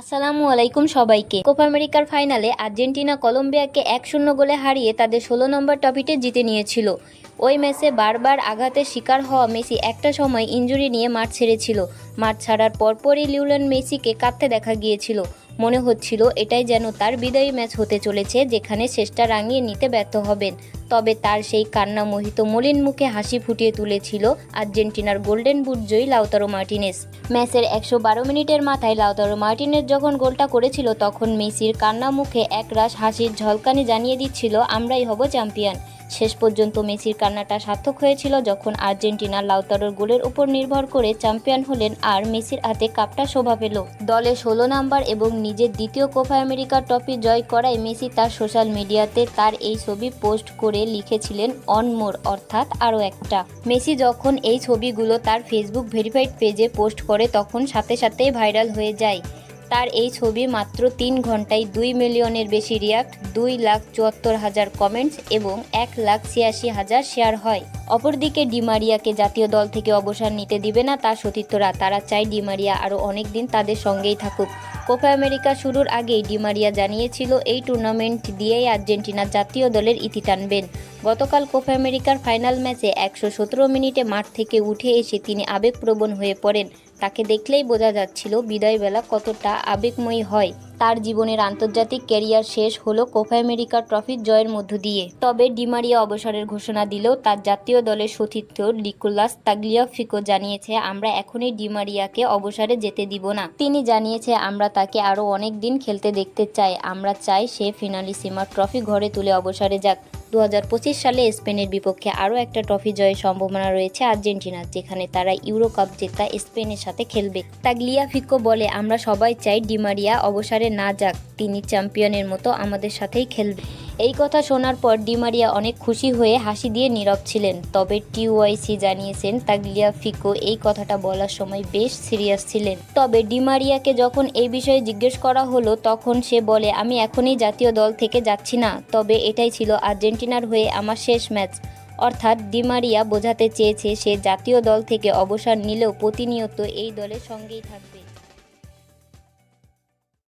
আসসালামু আলাইকুম সবাইকে। কোপা আমেরিকার ফাইনালে আর্জেন্টিনা কলম্বিয়াকে এক শূন্য গোলে হারিয়ে তাদের ষোলো নম্বর টপিটে জিতে নিয়েছিল। ওই ম্যাচে বারবার আঘাতের শিকার হওয়া মেসি একটা সময় ইঞ্জুরি নিয়ে মাঠ ছেড়েছিল। মাঠ ছাড়ার পরপরই লিউলেন মেসিকে কাঁদতে দেখা গিয়েছিল। মনে হচ্ছিল এটাই যেন তার বিদায়ী ম্যাচ হতে চলেছে যেখানে শেষটা রাঙিয়ে নিতে ব্যর্থ হবেন। তবে তার সেই কান্না মোহিত মলিন মুখে হাসি ফুটিয়ে তুলেছিল আর্জেন্টিনার গোল্ডেন বুট জয়ী লাউতারো মার্টিনেস। ম্যাচের একশো বারো মিনিটের মাথায় লাউতারো মার্টিনেস যখন গোলটা করেছিল, তখন মেসির কান্না মুখে একরাশ হাসির ঝলকানি জানিয়ে দিচ্ছিল, আমরাই হব চ্যাম্পিয়ন। শেষ পর্যন্ত মেসির কান্নাটা সার্থক হয়েছিল যখন আর্জেন্টিনা লাউতারোর গোলের উপর নির্ভর করে চ্যাম্পিয়ন হলেন আর মেসির হাতে কাপটা শোভা পেল। দলে ষোলো নাম্বার এবং নিজের দ্বিতীয় কোপা আমেরিকা ট্রফি জয় করায় মেসি তার সোশ্যাল মিডিয়াতে তার এই ছবি পোস্ট করে লিখেছিলেন অন মোর অর্থাৎ আরও একটা। মেসি যখন এই ছবিগুলো তার ফেসবুক ভেরিফাইড পেজে পোস্ট করে তখন সাথে সাথেই ভাইরাল হয়ে যায়। তার এই ছবি মাত্র তিন ঘন্টায় দুই মিলিয়নের বেশি রিয়াক্ট, দুই লাখ চুয়াত্তর হাজার কমেন্টস এবং এক লাখ ছিয়াশি হাজার শেয়ার হয়। অপরদিকে ডিমারিয়াকে জাতীয় দল থেকে অবসর নিতে দিবে না তার সতীর্থরা। তারা চায় ডিমারিয়া আরও অনেক দিন তাদের সঙ্গেই থাকুক। কোপা আমেরিকা শুরুর আগেই ডিমারিয়া জানিয়েছিল, এই টুর্নামেন্ট দিয়েই আর্জেন্টিনা জাতীয় দলের ইতি টানবেন। গতকাল কোপা আমেরিকার ফাইনাল ম্যাচে একশো সতেরো মিনিটে মাঠ থেকে উঠে এসে তিনি আবেগপ্রবণ হয়ে পড়েন। তাকে দেখলেই বোঝা যাচ্ছিল বিদায়বেলা কতটা আবেগময়ী হয়। তার জীবনের আন্তর্জাতিক ক্যারিয়ার শেষ হলো কোপা আমেরিকা ট্রফির জয়ের মধ্য দিয়ে। তবে ডিমারিয়া অবসরের ঘোষণা দিলেও তার জাতীয় দলের সতীর্থ নিকোলাস তাগলিয়াফিকো জানিয়েছে, আমরা এখনই ডিমারিয়াকে অবসরে যেতে দিব না। তিনি জানিয়েছে, আমরা তাকে আরও অনেক দিন খেলতে দেখতে চাই। আমরা চাই সে ফিনালিসিমার ট্রফি ঘরে তুলে অবসরে যাক। দু হাজার পঁচিশ সালে স্পেনের বিপক্ষে আরও একটা ট্রফি জয়ের সম্ভাবনা রয়েছে আর্জেন্টিনার, যেখানে তারা ইউরো কাপ জেতা স্পেনের সাথে খেলবে। তাগলিয়া ফিকো বলে, আমরা সবাই চাই ডিমারিয়া অবসরে না যাক, তিনি চ্যাম্পিয়নের মতো আমাদের সাথেই খেলবে। এই কথা শোনার পর ডিমারিয়া অনেক খুশি হয়ে হাসি দিয়ে নীরব ছিলেন। তবে টিওয়াইসি জানিয়েছেন, তাগলিয়া ফিকো এই কথাটা বলার সময় বেশ সিরিয়াস ছিলেন। তবে ডিমারিয়াকে যখন এই বিষয়ে জিজ্ঞেস করা হলো, তখন সে বলে, আমি এখনই জাতীয় দল থেকে যাচ্ছি না। তবে এটাই ছিল আর্জেন্টিনার হয়ে আমার শেষ ম্যাচ। অর্থাৎ ডিমারিয়া বোঝাতে চেয়েছে, সে জাতীয় দল থেকে অবসর নিলেও প্রতিনিয়ত এই দলের সঙ্গেই থাকবে।